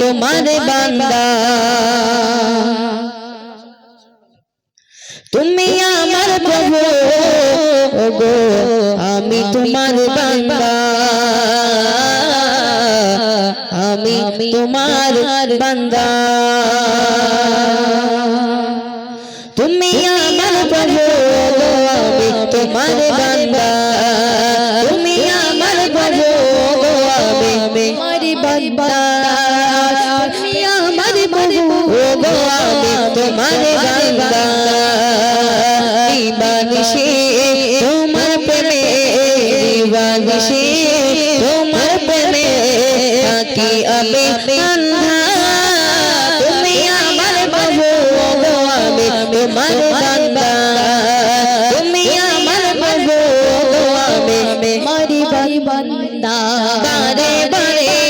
তোমার বান্দা। তুমি আমার প্রভু গো আমি তোমার বান্দা। আমি তোমার বান্দা। তুমি আমার প্রভু গো আমি তোমার বান্দা। তুমি আমার প্রভু আমি তোমার বান্দা। আমি থাকি আমি তোমার বান্দা তুমি আমার বারে বারে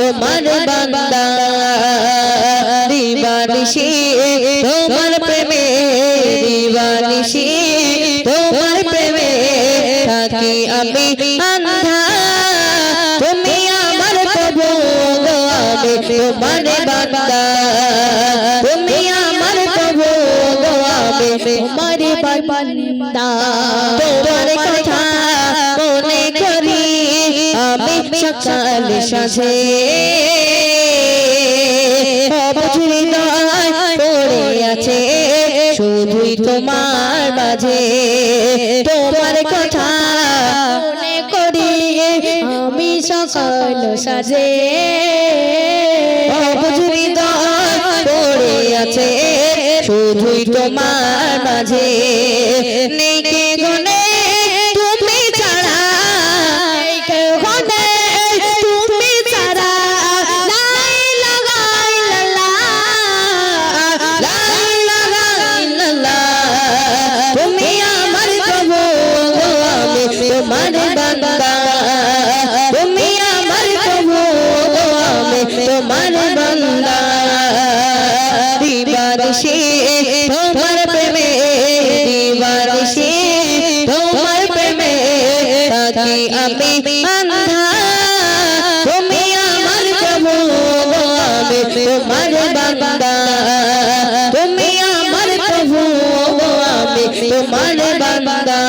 তোমার বান্দা তোমার প্রেমে দিবানিশি, তোমার প্রেমে থাকি আমি আন্ধা। তুমি আমার প্রভু গো, আমি তোমার বান্দা। তুমি আমার প্রভু গো, আমি তোমার বান্দা। তোমার কথা সকাল সাজে। অবধি পড়ে আছে শুধুই তোমার মাঝে। তোমার কথা মনে করি আমি সকাল সাজে। পড়ে আছে শুধুই তোমার মাঝে। নেই থাকি আমি আন্ধা। তুমি আমার প্রভু তোমার বান্দা। তুমি আমার প্রভু তোমার বান্দা।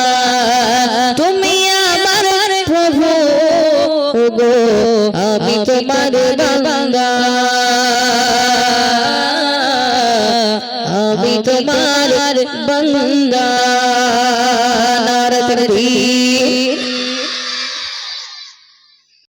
তুমি আমার প্রভু গো, আমি তোমার বান্দা। আমি তোমার বান্দা।